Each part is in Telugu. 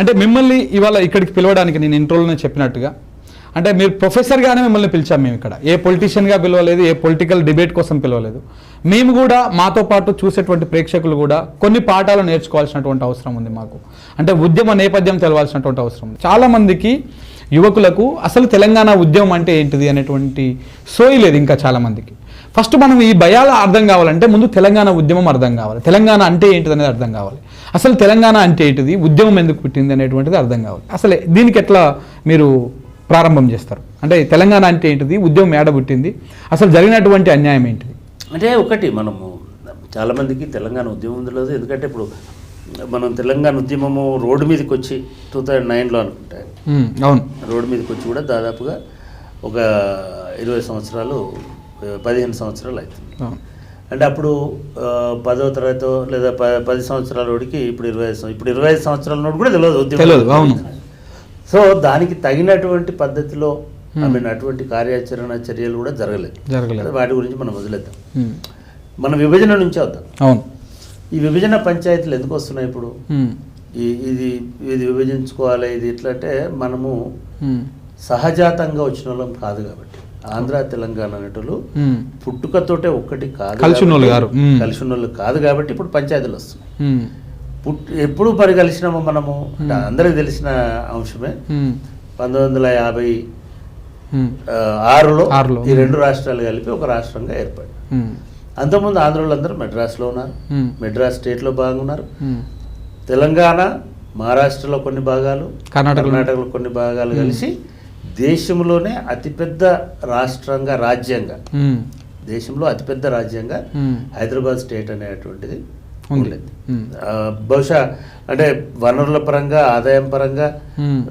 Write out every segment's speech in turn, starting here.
అంటే మిమ్మల్ని ఇవాళ ఇక్కడికి పిలవడానికి నేను ఇంట్రోలోనే చెప్పినట్టుగా అంటే మీరు ప్రొఫెసర్గానే మిమ్మల్ని పిలిచాం మేము ఇక్కడ. ఏ పొలిటీషియన్గా పిలవలేదు ఏ పొలిటికల్ డిబేట్ కోసం పిలవలేదు. మేము కూడా మాతో పాటు చూసేటువంటి ప్రేక్షకులు కూడా కొన్ని పాఠాలు నేర్చుకోవాల్సినటువంటి అవసరం ఉంది మాకు. అంటే ఉద్యమ నేపథ్యం తెలవాల్సినటువంటి అవసరం ఉంది. చాలామందికి యువకులకు అసలు తెలంగాణ ఉద్యమం అంటే ఏంటిది అనేటువంటి సోయి లేదు ఇంకా చాలామందికి ఫస్ట్ మనం ఈ భయాలు అర్థం కావాలంటే ముందు తెలంగాణ ఉద్యమం అర్థం కావాలి. తెలంగాణ అంటే ఏంటిది అనేది అర్థం కావాలి. అసలు తెలంగాణ అంటే ఏంటిది? ఉద్యమం ఎందుకు పుట్టింది అనేటువంటిది అర్థం కావాలి అసలు దీనికి ఎట్లా మీరు ప్రారంభం చేస్తారు? అంటే తెలంగాణ అంటే ఏంటిది? ఉద్యమం ఏడ పుట్టింది? అసలు జరిగినటువంటి అన్యాయం ఏంటిది? అంటే ఒకటి మనము చాలామందికి తెలంగాణ ఉద్యమం తెలియదు ఎందుకంటే ఇప్పుడు మనం తెలంగాణ ఉద్యమము రోడ్డు మీదకి వచ్చి టూ థౌజండ్ నైన్లో అనుకుంటే అవును. రోడ్డు మీదకి వచ్చి కూడా దాదాపుగా ఒక ఇరవై సంవత్సరాలు పదిహేను సంవత్సరాలు అవుతుంది. అంటే అప్పుడు పదో తరగతో లేదా పది సంవత్సరాల వాడికి ఇప్పుడు ఇరవై ఐదు ఇప్పుడు ఇరవై ఐదు సంవత్సరాల నోడు కూడా తెలియదు తెలియదు, అవును. సో దానికి తగినటువంటి పద్ధతిలో ఐ మీన్ అటువంటి కార్యాచరణ చర్యలు కూడా జరగలేదు. జరగలేదు. వాటి గురించి మనం వదిలేద్దాం. మన విభజన నుంచి వద్దాం. అవును. ఈ విభజన పంచాయతీలు ఎందుకు వస్తున్నాయి ఇప్పుడు? ఇది ఇది విభజించుకోవాలి ఇది ఎట్లా అంటే మనము సహజాతంగా వచ్చిన వాళ్ళం కాదు కాబట్టి. ఆంధ్ర తెలంగాణ ఉమ్, పుట్టుకతోటే ఒక్కటి కాదు కలిసి ఉన్నోళ్ళు కాబట్టి- గారు. మ్మ్. కలిసి ఉన్నోళ్ళు కాదు కాబట్టి ఇప్పుడు పంచాయతీలు వస్తున్నాయి. ఉమ్, పుట్ ఎప్పుడు పరి కలిసినామో మనము అందరికి తెలిసిన అంశమే. పంతొమ్మిది వందల యాభై ఆరులో. ఈ రెండు రాష్ట్రాలు కలిపి ఒక రాష్ట్రంగా ఏర్పడి అంతకుముందు ఆంధ్రులందరూ మెడ్రాస్లో ఉన్నారు. మెడ్రాస్ స్టేట్లో ఉమ్, తెలంగాణ మహారాష్ట్రలో కొన్ని భాగాలు కర్ణాటకలో. కొన్ని భాగాలు కలిసి దేశంలోనే అతిపెద్ద రాష్ట్రంగా రాజ్యంగా. దేశంలో అతిపెద్ద రాజ్యంగా హైదరాబాద్ స్టేట్ అనేటువంటిది. ఉండేది. బహుశా అంటే వనరుల పరంగా ఆదాయం పరంగా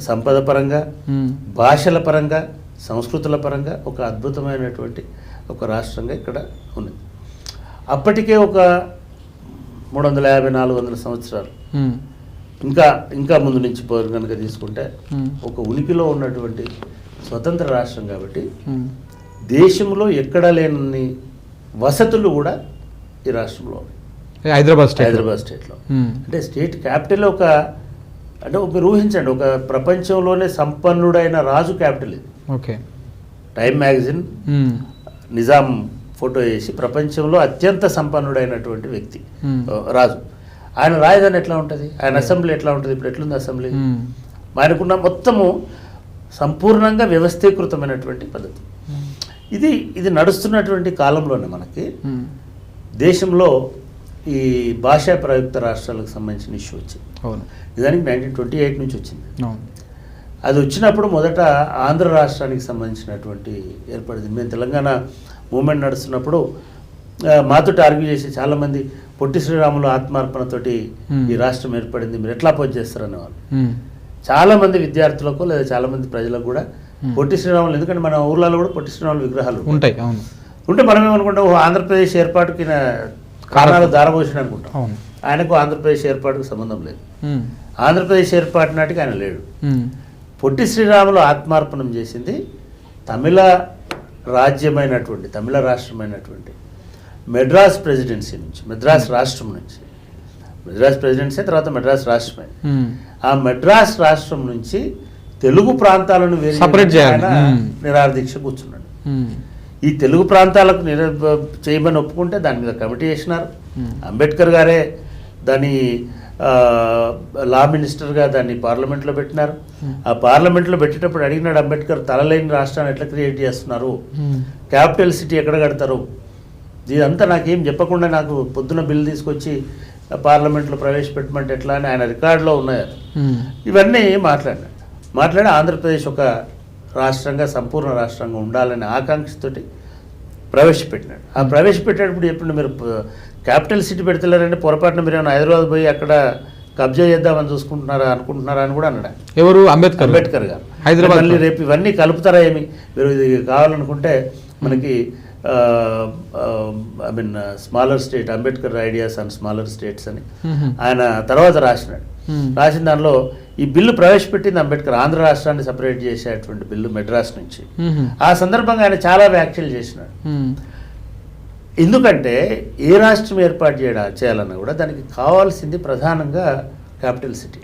సంపద పరంగా భాషల పరంగా సంస్కృతుల పరంగా ఒక అద్భుతమైనటువంటి ఒక రాష్ట్రంగా ఇక్కడ ఉన్నది. అప్పటికే ఒక మూడు వందల యాభై నాలుగు వందల సంవత్సరాలు. ఇంకా ఇంకా ముందు నుంచి పోరు కనుక తీసుకుంటే ఒక ఉనికిలో ఉన్నటువంటి స్వతంత్ర రాష్ట్రం కాబట్టి దేశంలో ఎక్కడా లేని వసతులు కూడా ఈ రాష్ట్రంలో హైదరాబాద్ స్టేట్ హైదరాబాద్ స్టేట్లో. అంటే స్టేట్ క్యాపిటల్ ఒక అంటే ఒక మీరు ఊహించండి ఒక ప్రపంచంలోనే సంపన్నుడైన రాజు క్యాపిటల్ ఇది. Okay. Time magazine Nizam photo వేసి ప్రపంచంలో అత్యంత సంపన్నుడైనటువంటి వ్యక్తి రాజు. ఆయన రాజధాని ఎట్లా ఉంటుంది? ఆయన అసెంబ్లీ ఎట్లా ఉంటుంది? ఇప్పుడు ఎట్లుంది అసెంబ్లీ? ఉమ్, ఆయనకున్న మొత్తము సంపూర్ణంగా వ్యవస్థీకృతమైనటువంటి పద్ధతి. ఇది ఇది నడుస్తున్నటువంటి కాలంలోనే మనకి ఉమ్, దేశంలో ఈ భాషా ప్రయుక్త రాష్ట్రాలకు సంబంధించిన ఇష్యూ వచ్చింది. అవును. నిజానికి నైన్టీన్ ట్వంటీ ఎయిట్ నుంచి వచ్చింది. అది వచ్చినప్పుడు మొదట ఆంధ్ర రాష్ట్రానికి సంబంధించినటువంటి ఏర్పడింది. మేము తెలంగాణ మూమెంట్ నడుస్తున్నప్పుడు ఆ, మాతోటి ఆర్గ్యూ చేసి చాలామంది పొట్టి శ్రీరాములు ఆత్మార్పణతోటి. ఈ రాష్ట్రం ఏర్పడింది. మీరు ఎట్లా అపోజ్ చేస్తారనే వాళ్ళు ఉమ్, చాలామంది విద్యార్థులకు లేదా చాలామంది ప్రజలకు కూడా. పొట్టి శ్రీరాములు ఎందుకంటే మన ఊర్లలో కూడా పొట్టి శ్రీరాములు విగ్రహాలు ఉంటాయి. అవును. ఉంటే మనం ఏమనుకుంటాం ఓ ఆంధ్రప్రదేశ్ ఏర్పాటుకి కారణాలు దారబోసిన అనుకుంటాం. ఆయనకు ఆంధ్రప్రదేశ్ ఏర్పాటుకు సంబంధం లేదు. ఆంధ్రప్రదేశ్ ఏర్పాటు నాటికి ఆయన లేడు. పొట్టి శ్రీరాములు ఆత్మార్పణం చేసింది తమిళ రాజ్యమైనటువంటి తమిళ రాష్ట్రమైనటువంటి మెడ్రాస్ ప్రెసిడెన్సీ నుంచి మెడ్రాస్ రాష్ట్రం నుంచి. మెడ్రాస్ ప్రెసిడెన్సీ తర్వాత మెడ్రాస్ రాష్ట్రమే. ఉమ్, ఆ మెడ్రాస్ రాష్ట్రం నుంచి తెలుగు ప్రాంతాలను మ్మ్. నిరాదీక్ష కూర్చున్నాడు. ఉమ్, ఈ తెలుగు ప్రాంతాలకు చేయమని ఒప్పుకుంటే దాని మీద కమిటీ చేసినారు. అంబేద్కర్ గారే దాని లా మినిస్టర్గా దాన్ని పార్లమెంట్లో పెట్టినారు. ఆ పార్లమెంట్లో పెట్టేటప్పుడు అడిగినాడు అంబేద్కర్ తలలేని రాష్ట్రాన్ని ఎట్లా క్రియేట్ చేస్తున్నారు? క్యాపిటల్ సిటీ ఎక్కడ కడతారు? ఇదంతా నాకేం చెప్పకుండా నాకు పొద్దున బిల్లు తీసుకొచ్చి పార్లమెంట్లో ప్రవేశపెట్టమంటే ఎట్లా అని ఆయన రికార్డులో ఉన్నాయి అవి. ఉమ్, ఇవన్నీ మాట్లాడినాడు మాట్లాడి ఆంధ్రప్రదేశ్ ఒక రాష్ట్రంగా సంపూర్ణ రాష్ట్రంగా ఉండాలనే ఆకాంక్షతోటి ప్రవేశపెట్టినాడు. ఆ ప్రవేశపెట్టేటప్పుడు చెప్పిండు మీరు క్యాపిటల్ సిటీ పెడతలేరంటే పొరపాటున మీరు ఏమైనా హైదరాబాద్ పోయి అక్కడ కబ్జా చేద్దామని చూసుకుంటున్నారా అనుకుంటున్నారా అని కూడా అన్నాడు. ఎవరు? అంబేద్కర్. అంబేద్కర్ గారు. హైదరాబాద్ మళ్ళీ రేపు ఇవన్నీ కలుపుతారా ఏమి? మీరు ఇది కావాలనుకుంటే మనకి I mean smaller state Ambedkar ideas and smaller states అని. ఆయన తర్వాత రాసినాడు. రాసిన దానిలో ఈ బిల్లు ప్రవేశపెట్టింది అంబేద్కర్ ఆంధ్ర రాష్ట్రాన్ని సపరేట్ చేసేటువంటి బిల్లు మెడ్రాస్ నుంచి. ఆ సందర్భంగా ఆయన చాలా వ్యాఖ్యలు చేసినాడు. ఎందుకంటే ఏ రాష్ట్రం ఏర్పాటు చేయడా చేయాలన్నా కూడా దానికి కావాల్సింది ప్రధానంగా క్యాపిటల్ సిటీ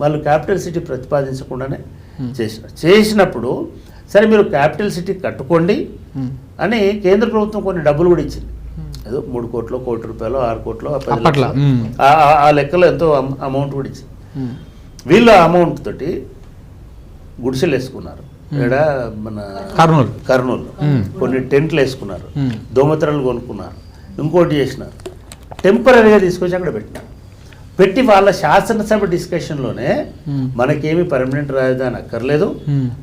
వాళ్ళు క్యాపిటల్ సిటీ ప్రతిపాదించకుండానే చేసినారు. చేసినప్పుడు సరే మీరు క్యాపిటల్ సిటీ కట్టుకోండి. అని కేంద్ర ప్రభుత్వం కొన్ని డబ్బులు కూడా ఇచ్చింది. ఏదో మూడు కోట్లు కోటి రూపాయలు ఆరు కోట్లు. ఆ- లెక్కలో ఎంతో అమ- అమౌంట్ కూడా ఇచ్చింది. వీళ్ళు ఆ అమౌంట్ తోటి గుడిసెలు వేసుకున్నారు. ఇక్కడ మన కర్నూలు. కర్నూలు. కొన్ని టెంట్లు వేసుకున్నారు. దోమతెరలు కొనుక్కున్నారు. ఇంకోటి చేసినారు. టెంపరీగా తీసుకొచ్చి అక్కడ పెట్టినారు. పెట్టి వాళ్ళ శాసనసభ డిస్కషన్లోనే. మనకేమి పర్మనెంట్ రాజధాని అక్కర్లేదు.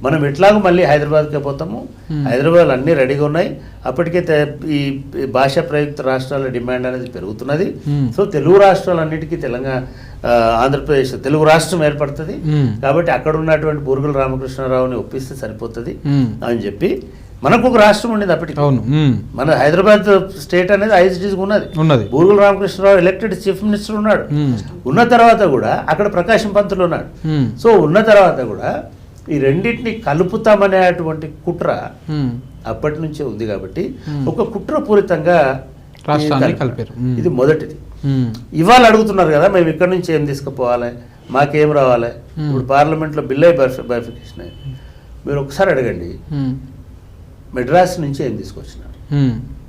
మనం ఎట్లాగో మళ్ళీ హైదరాబాద్కే పోతాము. హైదరాబాద్ అన్నీ రెడీగా ఉన్నాయి అప్పటికే ఈ భాషా ప్రయుక్త రాష్ట్రాల డిమాండ్ అనేది పెరుగుతున్నది. సో తెలుగు రాష్ట్రాలన్నిటికీ తెలంగాణ ఆంధ్రప్రదేశ్ తెలుగు రాష్ట్రం ఏర్పడుతుంది. కాబట్టి అక్కడ ఉన్నటువంటి బూరుగుల రామకృష్ణారావుని ఒప్పిస్తే సరిపోతుంది. అని చెప్పి మనకు ఒక రాష్ట్రం ఉండేది అప్పటికి అవును. మన హైదరాబాద్ స్టేట్ అనేది ఐసిటీస్ ఉన్నది ఉన్నది Burugula Ramakrishna Rao elected chief minister ఉన్నాడు. ఉన్న తర్వాత కూడా అక్కడ ప్రకాశం పంతులు ఉన్నాడు. సో ఉన్న తర్వాత కూడా ఈ రెండింటిని కలుపుతామనేటువంటి కుట్ర. అప్పటి నుంచే ఉంది కాబట్టి. ఒక కుట్రపూరితంగా రాష్ట్రాన్ని ఇది కలిపారు. ఇది మొదటిది. ఇవాళ అడుగుతున్నారు కదా మేము ఇక్కడ నుంచి ఏం తీసుకుపోవాలి మాకేం రావాలి. ఇప్పుడు పార్లమెంట్లో బిల్ అయి బైఫికేషన్ అయింది మీరు ఒకసారి అడగండి. మెడ్రాస్ నుంచి ఏం తీసుకొచ్చినారు?